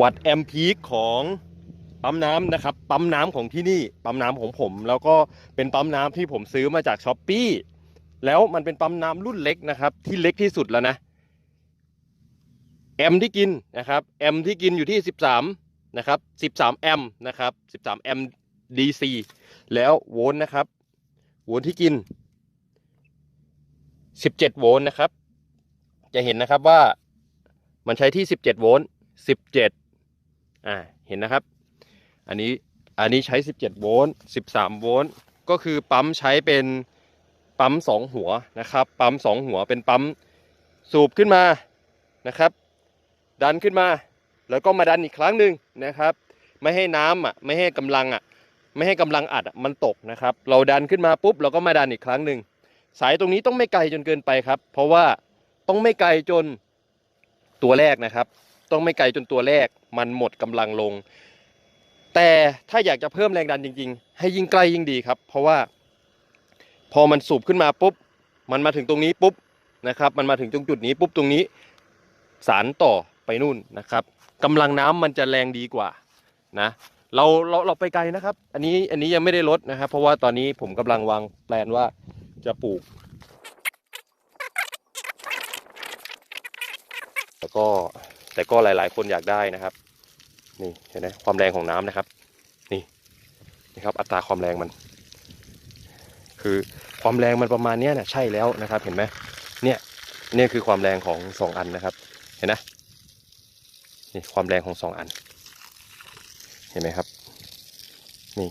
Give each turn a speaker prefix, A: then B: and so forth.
A: วัดแอมพีคของปั๊มน้ำนะครับปั๊มน้ำของที่นี่ปั๊มน้ำของผม แล้วก็เป็นปั๊มน้ำที่ผมซื้อมาจากช้อปปี้แล้วมันเป็นปั๊มน้ำรุ่นเล็กนะครับ ที่เล็กที่สุดแล้วนะแอมที่กินนะครับแอมที่กินอยู่ที่ 13นะครับ13แอมนะครับ13แอม DC แล้วโวลต์นะครับโวลต์ที่กิน 17 โวลต์นะครับ จะเห็นนะครับว่ามันใช้ที่ 17 โวลต์17 อ่าเห็นนะครับ อันนี้อันนี้ใช้ 17 โวลต์ 13 โวลต์ ก็คือปั๊มใช้เป็นปั๊ม 2 หัวนะครับ ปั๊ม 2 หัวเป็นปั๊มสูบขึ้นมานะครับ ดันขึ้นมา แล้วก็มาดันอีกครั้งหนึ่งนะครับ ไม่ให้น้ำอะไม่ให้กำลังอะไม่ให้กำลังอัดอะมันตกนะครับ เราดันขึ้นมาปุ๊บเราก็มาดันอีกครั้งหนึ่งสายตรงนี้ต้องไม่ไกลจนเกินไปครับ เพราะว่าต้องไม่ไกลจนตัวแรกนะครับ ต้องไม่ไกลจนตัวแรกมันหมดกำลังลง แต่ถ้าอยากจะเพิ่มแรงดันจริง ๆ ให้ยิ่งใกล้ยิ่งดีครับ เพราะว่า พอมันสูบขึ้นมาปุ๊บ มันมาถึงตรงนี้ปุ๊บนะครับ มันมาถึงตรงจุดนี้ปุ๊บตรงนี้ สารต่อไปนู่นนะครับกำลังน้ำมันจะแรงดีกว่านะเราเราเราไปไกลนะครับ อันนี้อันนี้ยังไม่ได้ลดนะครับ เพราะว่าตอนนี้ผมกำลังวางแปลนว่าจะปลูก แล้วก็ แต่ก็หลาย ๆ คนอยากได้นะครับ นี่เห็นไหมความแรงของน้ำนะครับ นี่นะครับอัตราความแรงมัน คือความแรงมันประมาณเนี้ยนะใช่แล้วนะครับ เห็นไหมเนี่ยเนี่ยคือความแรงของสองอันนะครับ เห็นนะนี่ความแรงของสองอัน เห็นไหมครับ นี่